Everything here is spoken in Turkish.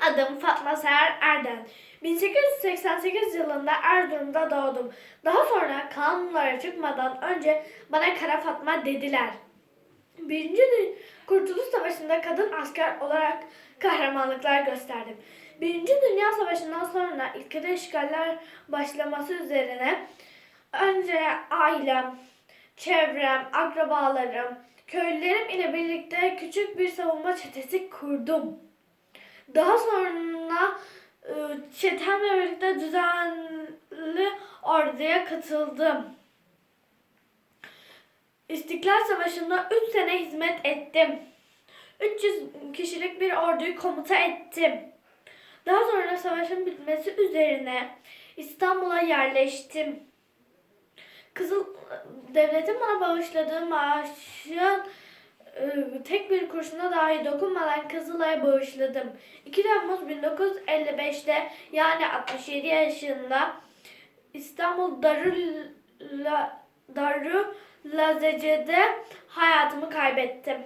adım Fatma Seher Erden. 1888 yılında Erzurum'da doğdum. Daha sonra kanunlara çıkmadan önce bana Kara Fatma dediler. Birinci Kurtuluş Savaşı'nda kadın asker olarak kahramanlıklar gösterdim. Birinci Dünya Savaşı'ndan sonra ülkede işgaller başlaması üzerine önce ailem, çevrem, akrabalarım, köylülerim ile birlikte küçük bir savunma çetesi kurdum. Daha sonra e, çetemle birlikte düzenli orduya katıldım. İstiklal Savaşı'nda 3 sene hizmet ettim. 300 kişilik bir orduyu komuta ettim. Daha sonra savaşın bitmesi üzerine İstanbul'a yerleştim. Kızıl devletin bana bağışladığı maaşın tek bir kurşuna dahi dokunmadan Kızılay'a bağışladım. 2 Temmuz 1955'te yani 67 yaşında İstanbul Darül La, Darül Lazece'de hayatımı kaybettim.